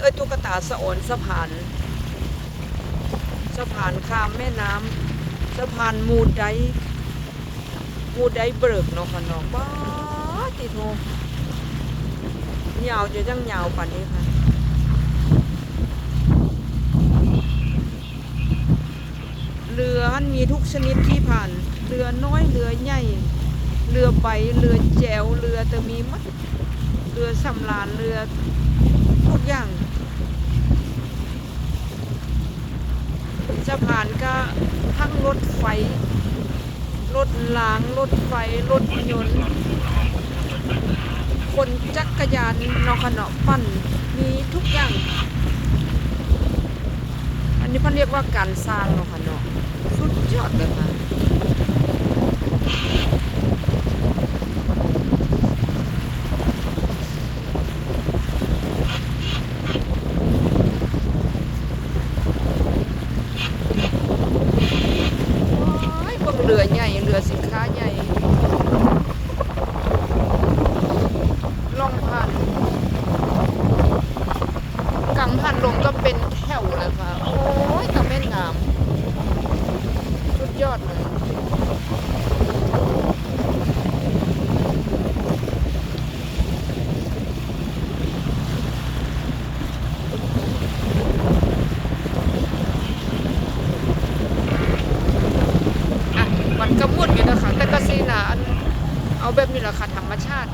เอ้ยตุ๊กตาสะออนสะพานสะพานข้ามแม่น้ำสะพานมูดไดมูดไดเบิกเนาะค่ะเนาะบ้าติโทยาวจะจังยาวป่านนี้ค่ะเรือหันมีทุกชนิดที่ผ่าน เรือน้อยเรือใหญ่เรือใบเรือแจวเรือแต่มีมัดเรือสำราญเรือทุกอย่าง จะพานก็ทั้งรถไฟ รถลาง รถไฟ รถยนต์ คนจักรยานนอขนอปั่น มีทุกอย่าง อันนี้พันเรียกว่าการสร้างนอขนอสุดยอดเลยค่ะ โอ้ยพวก เรือใหญ่เรือสินค้าใหญ่ล่องผ่านกังหันลมก็เป็นแถวเลยค่ะ โอ้ยตะเม่นงาม สุดยอดเลย กระมวดอยู่นะคะแต่ก็สีหลาเอาแบบนี้แหละค่ะธรรมชาติ